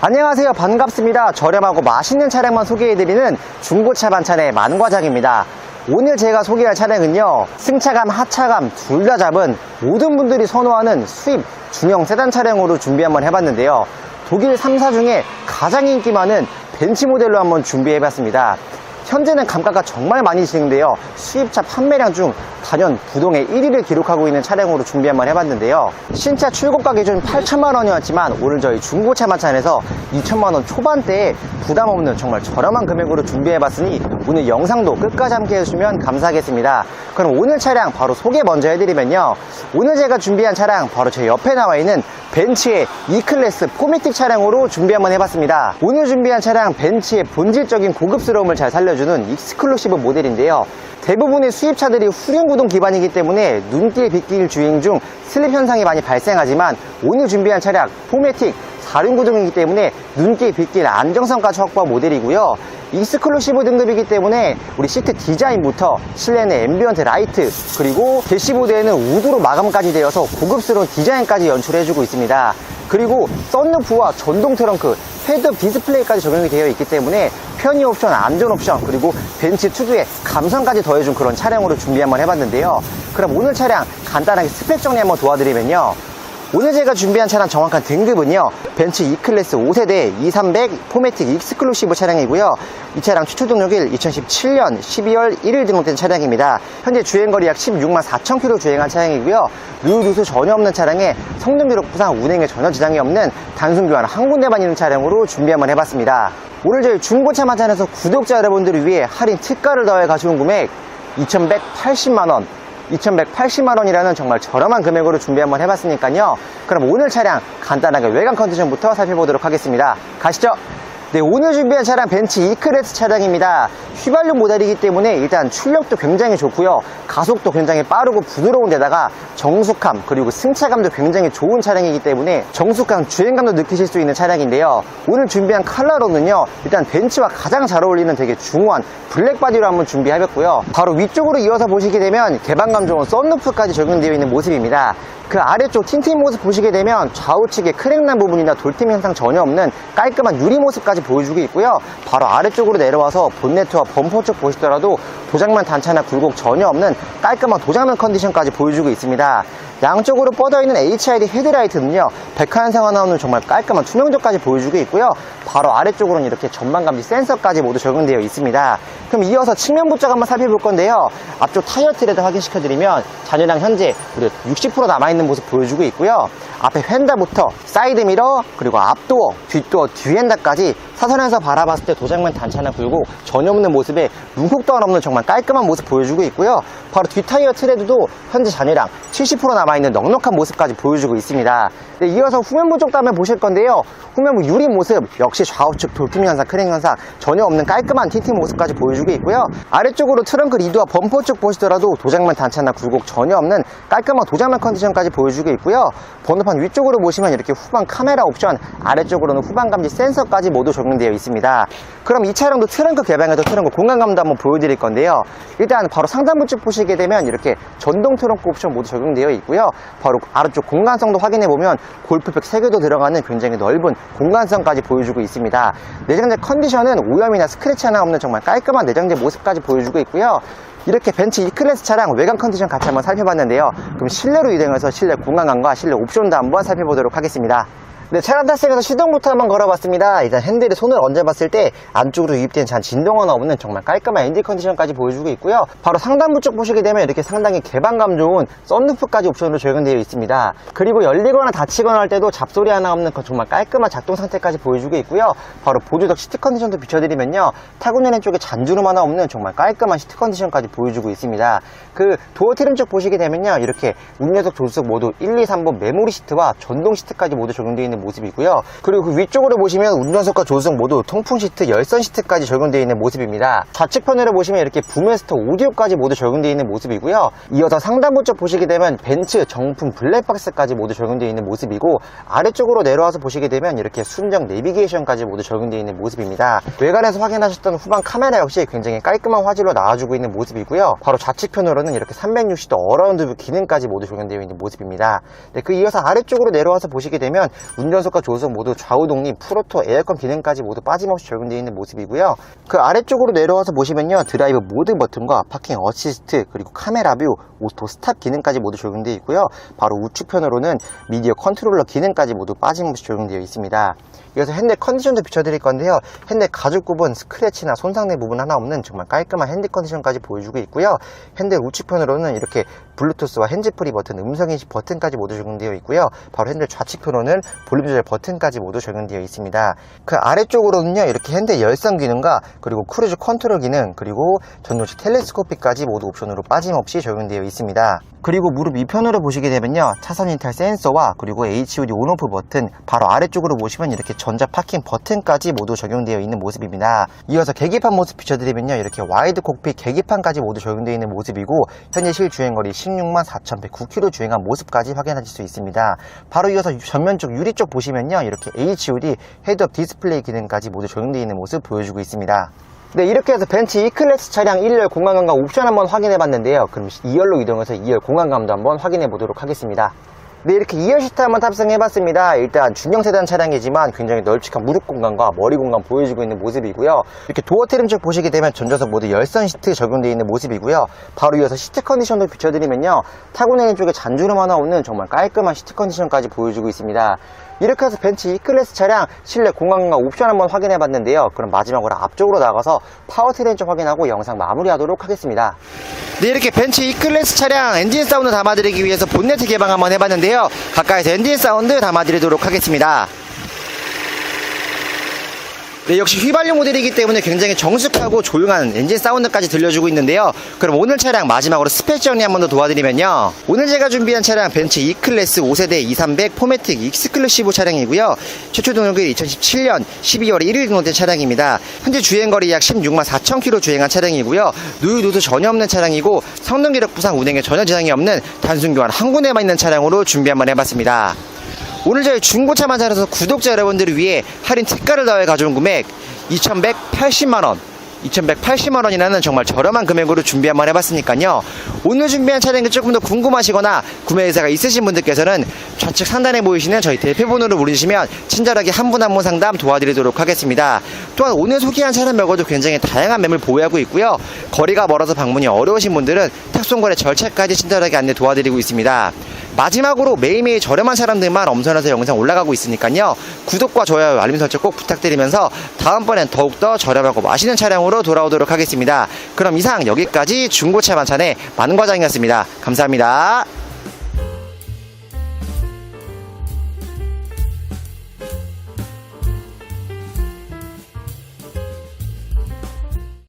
안녕하세요. 반갑습니다. 저렴하고 맛있는 차량만 소개해드리는 중고차 반찬의 만과장입니다. 오늘 제가 소개할 차량은요 승차감 하차감 둘 다 잡은 모든 분들이 선호하는 수입 중형 세단 차량으로 준비 한번 해봤는데요. 독일 3사 중에 가장 인기 많은 벤츠 모델로 한번 준비해봤습니다 현재는 감가가 정말 많이 진행되어 수입차 판매량 중 단연 부동의 1위를 기록하고 있는 차량으로 준비 한번 해봤는데요. 신차 출고가 기준 8천만 원이었지만 오늘 저희 중고차 마찬에서 2천만 원 초반대에 부담 없는 정말 저렴한 금액으로 준비해봤으니 오늘 영상도 끝까지 함께 해주시면 감사하겠습니다. 그럼 오늘 차량 바로 소개 먼저 해드리면요. 오늘 제가 준비한 차량 바로 제 옆에 나와 있는 벤츠의 E클래스 포매틱 차량으로 준비 한번 해봤습니다. 오늘 준비한 차량 벤츠의 본질적인 고급스러움을 잘 살려주 는 익스클루시브 모델인데요. 대부분의 수입차들이 후륜구동 기반이기 때문에 눈길 빗길 주행 중 슬립 현상이 많이 발생하지만 오늘 준비한 차량 포매틱 4륜 구동이기 때문에 눈길 빗길 안정성까지 확보한 모델이고요. 익스클루시브 등급이기 때문에 우리 시트 디자인부터 실내는 앰비언트 라이트 그리고 대시보드에는 우드로 마감까지 되어서 고급스러운 디자인까지 연출해주고 있습니다. 그리고 썬루프와 전동 트렁크, 헤드업 디스플레이까지 적용이 되어 있기 때문에 편의 옵션, 안전 옵션, 그리고 벤츠 특유의 감성까지 더해준 그런 차량으로 준비 한번 해봤는데요. 그럼 오늘 차량 간단하게 스펙 정리 한번 도와드리면요. 오늘 제가 준비한 차량 정확한 등급은요. 벤츠 E클래스 5세대 2300 포매틱 익스클루시브 차량이고요. 이 차량 최초 등록일 2017년 12월 1일 등록된 차량입니다. 현재 주행거리 약 16만 4천 킬로 주행한 차량이고요. 누유누수 전혀 없는 차량에 성능 기록부상 운행에 전혀 지장이 없는 단순 교환 한 군데만 있는 차량으로 준비 한번 해봤습니다. 오늘 저희 중고차 마찬에서 구독자 여러분들을 위해 할인 특가를 더해 가져온 금액 2180만원 2180만원이라는 정말 저렴한 금액으로 준비 한번 해봤으니까요. 그럼 오늘 차량 간단하게 외관 컨디션부터 살펴보도록 하겠습니다. 가시죠. 네, 오늘 준비한 차량 벤츠 E클래스 차량입니다. 휘발유 모델이기 때문에 일단 출력도 굉장히 좋고요. 가속도 굉장히 빠르고 부드러운 데다가 정숙함 그리고 승차감도 굉장히 좋은 차량이기 때문에 정숙함 주행감도 느끼실 수 있는 차량인데요. 오늘 준비한 컬러로는요. 일단 벤츠와 가장 잘 어울리는 되게 중후한 블랙 바디로 한번 준비해봤고요. 바로 위쪽으로 이어서 보시게 되면 개방감 좋은 썬루프까지 적용되어 있는 모습입니다. 그 아래쪽 틴팅 모습 보시게 되면 좌우측에 크랙난 부분이나 돌팀 현상 전혀 없는 깔끔한 유리 모습까지 보여주고 있고요. 바로 아래쪽으로 내려와서 본네트와 범퍼 쪽 보시더라도 도장만 단차나 굴곡 전혀 없는 깔끔한 도장면 컨디션까지 보여주고 있습니다. 양쪽으로 뻗어있는 HID 헤드라이트는요 백화현상화 나오는 정말 깔끔한 투명도까지 보여주고 있고요. 바로 아래쪽으로는 이렇게 전방감지 센서까지 모두 적용되어 있습니다. 그럼 이어서 측면 부착 한번 살펴볼 건데요. 앞쪽 타이어 트레드 확인시켜드리면 잔여량 현재 무려 60% 남아있는 모습 보여주고 있고요. 앞에 휀다부터 사이드 미러 그리고 앞도어 뒷도어 뒤엔다까지 사선에서 바라봤을 때 도장면 단차나 굴곡 전혀 없는 모습에 또한 없는 정말 깔끔한 모습 보여주고 있고요. 바로 뒷타이어 트레드도 현재 잔여량 70% 남아있는 넉넉한 모습까지 보여주고 있습니다. 네, 이어서 후면부 쪽도 한번 보실 건데요. 후면부 유리 모습 역시 좌우측 돌틈 현상 크랙 현상 전혀 없는 깔끔한 틴팅 모습까지 보여주고 있고요. 아래쪽으로 트렁크 리드와 범퍼 쪽 보시더라도 도장면 단차나 굴곡 전혀 없는 깔끔한 도장면 컨디션까지 보여주고 있고요. 번호판 위쪽으로 보시면 이렇게 후방 카메라 옵션 아래쪽으로는 후방 감지 센서까지 모두 적용 되어 있습니다. 그럼 이 차량도 트렁크 개방해서 트렁크 공간감도 한번 보여드릴 건데요. 일단 바로 상단부 쪽 보시게 되면 이렇게 전동 트렁크 옵션 모두 적용되어 있고요. 바로 아래쪽 공간성도 확인해 보면 골프백 3개도 들어가는 굉장히 넓은 공간성까지 보여주고 있습니다. 내장재 컨디션은 오염이나 스크래치 하나 없는 정말 깔끔한 내장재 모습까지 보여주고 있고요. 이렇게 벤츠 E클래스 차량 외관 컨디션 같이 한번 살펴봤는데요. 그럼 실내로 이동해서 실내 공간감과 실내 옵션도 한번 살펴보도록 하겠습니다 네, 차량 탈색에서 시동부터 한번 걸어봤습니다. 일단 핸들에 손을 얹어봤을 때 안쪽으로 유입된 잔 진동은 없는 정말 깔끔한 엔진 컨디션까지 보여주고 있고요. 바로 상단부 쪽 보시게 되면 이렇게 상당히 개방감 좋은 썬루프까지 옵션으로 적용되어 있습니다. 그리고 열리거나 닫히거나 할 때도 잡소리 하나 없는 그 정말 깔끔한 작동 상태까지 보여주고 있고요. 바로 보조석 시트 컨디션도 비춰드리면요. 타고내는 쪽에 잔주름 하나 없는 정말 깔끔한 시트 컨디션까지 보여주고 있습니다. 그 도어 트림 쪽 보시게 되면요. 이렇게 운전석 조수석 모두 1, 2, 3번 메모리 시트와 전동 시트까지 모두 적용되어 있는 모습이고요. 그리고 그 위쪽으로 보시면 운전석과 조수석 모두 통풍 시트, 열선 시트까지 적용되어 있는 모습입니다. 좌측 편으로 보시면 이렇게 부메스터 오디오까지 모두 적용되어 있는 모습이고요. 이어서 상단부 쪽 보시게 되면 벤츠 정품 블랙박스까지 모두 적용되어 있는 모습이고 아래쪽으로 내려와서 보시게 되면 이렇게 순정 내비게이션까지 모두 적용되어 있는 모습입니다. 외관에서 확인하셨던 후방 카메라 역시 굉장히 깔끔한 화질로 나와주고 있는 모습이고요. 바로 좌측 편으로는 이렇게 360도 어라운드 뷰 기능까지 모두 적용되어 있는 모습입니다. 네, 그 이어서 아래쪽으로 내려와서 보시게 되면 운 전석과 조수석 모두 좌우 독립, 프로토, 에어컨 기능까지 모두 빠짐없이 적용되어 있는 모습이고요. 그 아래쪽으로 내려와서 보시면요. 드라이브 모드 버튼과 파킹 어시스트, 그리고 카메라 뷰, 오토 스탑 기능까지 모두 적용되어 있고요. 바로 우측편으로는 미디어 컨트롤러 기능까지 모두 빠짐없이 적용되어 있습니다. 이어서 핸들 컨디션도 비춰드릴 건데요. 핸들 가죽 부분, 스크래치나 손상된 부분 하나 없는 정말 깔끔한 핸들 컨디션까지 보여주고 있고요. 핸들 우측편으로는 이렇게 블루투스와 핸즈프리 버튼, 음성인식 버튼까지 모두 적용되어 있고요. 바로 핸들 좌측편으로는 볼륨 조절 버튼까지 모두 적용되어 있습니다. 그 아래쪽으로는요, 이렇게 핸들 열선 기능과 그리고 크루즈 컨트롤 기능, 그리고 전동식 텔레스코피까지 모두 옵션으로 빠짐없이 적용되어 있습니다. 그리고 무릎 위편으로 보시게 되면요 차선 이탈 센서와 그리고 HUD 온오프 버튼 바로 아래쪽으로 보시면 이렇게 전자 파킹 버튼까지 모두 적용되어 있는 모습입니다. 이어서 계기판 모습 비춰드리면요. 이렇게 와이드 콕핏 계기판까지 모두 적용되어 있는 모습이고 현재 실주행거리 16만 4,109km 주행한 모습까지 확인하실 수 있습니다. 바로 이어서 전면 쪽 유리 쪽 보시면요. 이렇게 HUD 헤드업 디스플레이 기능까지 모두 적용되어 있는 모습 보여주고 있습니다. 네, 이렇게 해서 벤츠 E클래스 차량 1열 공간감과 옵션 한번 확인해 봤는데요. 그럼 2열로 이동해서 2열 공간감도 한번 확인해 보도록 하겠습니다. 네, 이렇게 2열 시트 한번 탑승해 봤습니다. 일단 중형 세단 차량이지만 굉장히 널찍한 무릎 공간과 머리 공간 보여주고 있는 모습이고요. 이렇게 도어 트림 쪽 보시게 되면 전좌석 모두 열선 시트 적용되어 있는 모습이고요. 바로 이어서 시트 컨디션도 비춰드리면요. 타고 내린 쪽에 잔주름 하나 없는 정말 깔끔한 시트 컨디션까지 보여주고 있습니다. 이렇게 해서 벤츠 E클래스 차량 실내 공간과 옵션 한번 확인해 봤는데요. 그럼 마지막으로 앞쪽으로 나가서 파워트레인 쪽 확인하고 영상 마무리하도록 하겠습니다. 네, 이렇게 벤츠 E클래스 차량 엔진 사운드 담아드리기 위해서 본네트 개방 한번 해봤는데요. 가까이서 엔진 사운드 담아드리도록 하겠습니다. 네, 역시 휘발유 모델이기 때문에 굉장히 정숙하고 조용한 엔진 사운드까지 들려주고 있는데요. 그럼 오늘 차량 마지막으로 스펙 정리 한 번 더 도와드리면요. 오늘 제가 준비한 차량 벤츠 E클래스 5세대 2300 포매틱 익스클루시브 차량이고요. 최초 등록일 2017년 12월 1일 등록된 차량입니다. 현재 주행거리 약 16만 4천 킬로 주행한 차량이고요. 누유 누수 전혀 없는 차량이고 성능 기록 부상 운행에 전혀 지장이 없는 단순 교환 한 군데만 있는 차량으로 준비 한번 해봤습니다. 오늘 저희 중고차만 살아서 구독자 여러분들을 위해 할인 특가를 더해 가져온 금액 2180만원. 2180만 원이라는 정말 저렴한 금액으로 준비 한번 해봤으니까요. 오늘 준비한 차량이 조금 더 궁금하시거나 구매 의사가 있으신 분들께서는 좌측 상단에 보이시는 저희 대표번호를 누르시면 친절하게 한 분 한 분 상담 도와드리도록 하겠습니다. 또한 오늘 소개한 차량 말고도 굉장히 다양한 매물 보유하고 있고요. 거리가 멀어서 방문이 어려우신 분들은 탁송거래 절차까지 친절하게 안내 도와드리고 있습니다 마지막으로 매일매일 저렴한 사람들만 엄선해서 영상 올라가고 있으니까요. 구독과 좋아요, 알림 설정 꼭 부탁드리면서 다음번엔 더욱더 저렴하고 맛있는 차량으로 돌아오도록 하겠습니다. 그럼 이상 여기까지 중고차 만찬의 만과장이었습니다. 감사합니다.